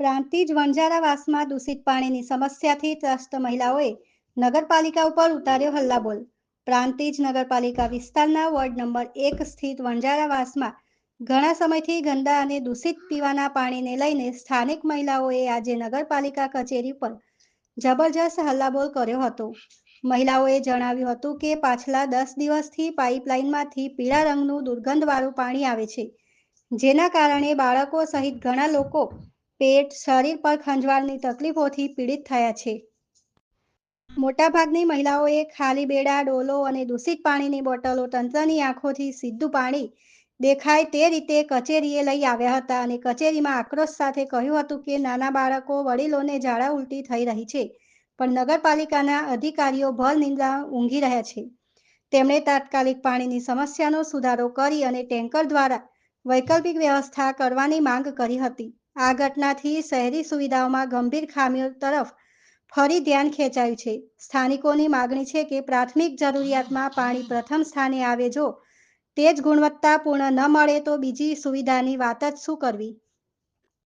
પ્રાંતિજ વણઝારાવાસમાં દૂષિત પાણીની સમસ્યાથી ત્રસ્ત મહિલાઓએ નગરપાલિકા ઉપર ઉતાર્યો હલ્લાબોલ. પ્રાંતિજ નગરપાલિકા વિસ્તારના વોર્ડ નંબર એક સ્થિત વણઝારાવાસમાં ઘણા સમયથી ગંદા અને દૂષિત પીવાના પાણીને લઈને સ્થાનિક મહિલાઓએ આજે નગરપાલિકા કચેરી પર જબરજસ્ત હલ્લાબોલ કર્યો હતો. મહિલાઓએ જણાવ્યું હતું કે પાછલા દસ દિવસથી પાઇપલાઇનમાંથી પીળા રંગનું દુર્ગંધવાળું પાણી આવે છે, જેના કારણે બાળકો સહિત ઘણા લોકો પેટ, શરીર પર ખંજવાળની તકલીફોથી પીડિત થયા છે. મોટાભાગની મહિલાઓએ ખાલી બેડા, ડોલો અને દૂષિત પાણીની બોટલો તંત્રની આંખોથી સીધું પાણી દેખાય તે રીતે કચેરીએ લઈ આવ્યા હતા અને કચેરીમાં આક્રોશ સાથે કહ્યું હતું કે નાના બાળકો, વડીલોને ઝાડા ઉલટી થઈ રહી છે, પણ નગરપાલિકાના અધિકારીઓ ભર નિંદ્રા ઊંઘી રહ્યા છે. તેમણે તાત્કાલિક પાણીની સમસ્યાનો સુધારો કરી અને ટેન્કર દ્વારા વૈકલ્પિક વ્યવસ્થા કરવાની માંગ કરી હતી. આ ઘટનાથી શહેરી સુવિધાઓમાં ગંભીર ખામીઓ તરફ ફરી ધ્યાન ખેંચાયું છે. સ્થાનિકોની માગણી છે કે પ્રાથમિક જરૂરિયાતમાં પાણી પ્રથમ સ્થાને આવે જો તે જ ગુણવત્તાપૂર્ણ ન મળે તો બીજી સુવિધાની વાત જ શું કરવી?